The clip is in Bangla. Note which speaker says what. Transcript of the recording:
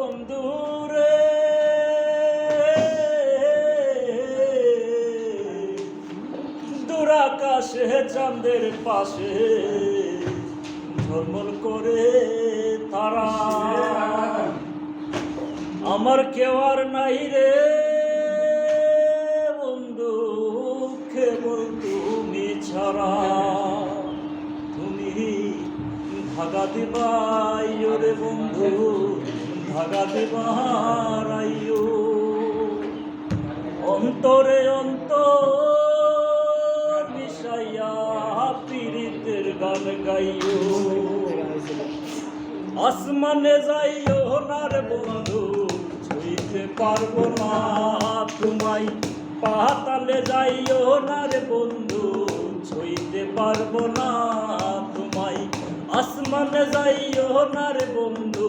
Speaker 1: বন্ধু রে দুরাকাশে চাঁদের পাশে ঝলমল করে তারা। আমার কেউ আর নাই রে বন্ধু, কেবল তুমি ছাড়া। তুমি ধাগা দিবাইও রে বন্ধু। ধাগা দিবারাইও। অন্তরে অন্তর মিশাইয়া পীড়িতের গান গাইও। আসমানে যাইও না রে বন্ধু, ছুঁইতে পারব না তোমায়। পাতালে যাইও না রে বন্ধু, ছুঁইতে পারব না তোমায়। আসমানে যাইও না রে বন্ধু